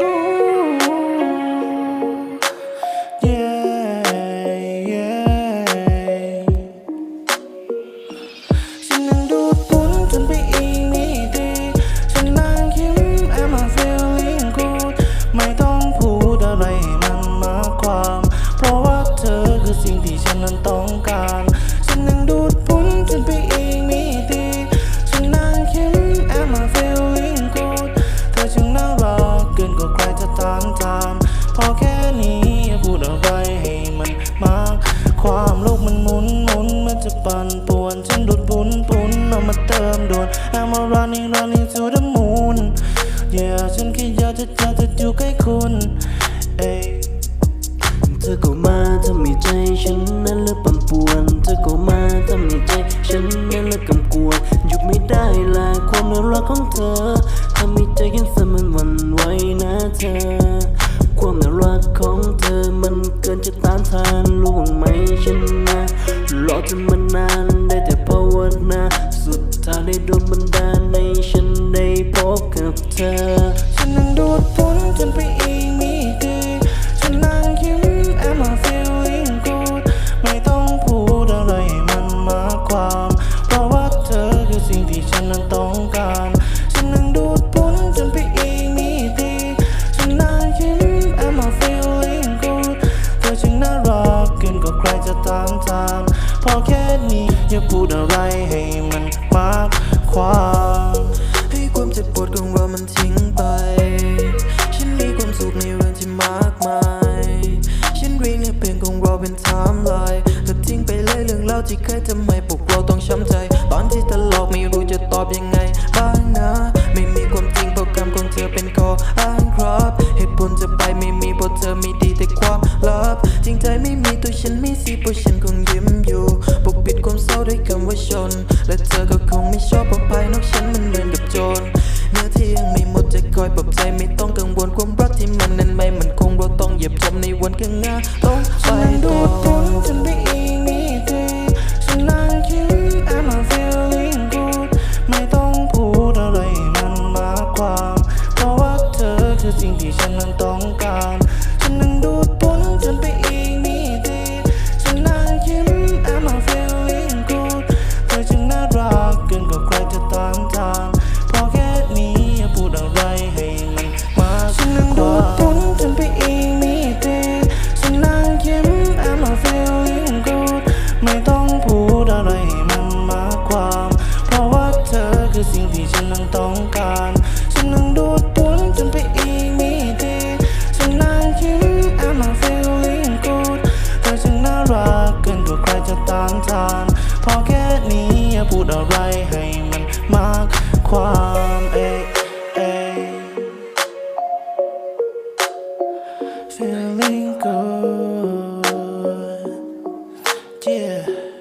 yeah, กว่าใครจะตามตามพอแค่นี้อย่าพูดอะไรให้มันมาก ความโลกมันหมุนหมุนมันจะปั่นป่วนฉันดูดปุ่นปุ่นเอามาเติมด่วน I'm running running to the moon yeah ฉันแค่อยากจะอยากจะอยู่ใกล้คุณเอ้เธอก็มาทำให้ใจฉันนั้นเลิกปั่นป่วนเธอก็มาทำให้ใจฉันนั้นเลิกกำกวมหยุดไม่ได้ละความน่ารักของเธอทำให้ใจฉันสั่น เธอ ความน่ารักของเธอมันเกินจะต้านทานรู้บ้างไหมฉันนะรอจนมานานได้แต่ภาวนา สุดท้ายได้โดนบันดาลในฉันได้พบกับเธอ ตามตามพอแค่นี้อย่าพูดอะไรให้มันมากความให้ความเจ็บปวดของเรามันทิ้งไป ฉันมีความสุขในเรื่องที่มากมาย ฉันเรียงในเพลงของเราเป็นไทม์ไลน์เธอทิ้งไปเลยเรื่องเล่าวที่เคยทำให้พวกเราต้องช้ำใจ ตอนที่เธอหลอกไม่รู้จะตอบยังไงบ้างนะ ไม่มีความจริงเพราะคำของเธอเป็นข้ออ้างครับ เหตุผลจะไปไม่มีเพราะเธอมีดีแต่ และเธอก็คงไม่ชอบเพราะภายนอกฉันมันเหมือนกับโจรเนื้อที่ยังไม่หมดจะคอยปลอบใจไม่ต้องกังวลความรักที่มันนั้นไม่มันคงเราต้องเหยียบจมในวันข้างหน้าต้องไปฉันนั่งต่ดูอดฝุ่นจือสิ่งที่ฉันนั่งต้องการ ฉันนั่งดูดปุ้นจนไปอีกนิดฉันนั่งยิ้ม I'm not feeling good เธอช่างน่ารักเกินกว่าใครจะต้านทาน พอแค่นี้อย่าพูดอะไรให้มันมากความเอ Feeling good, yeah.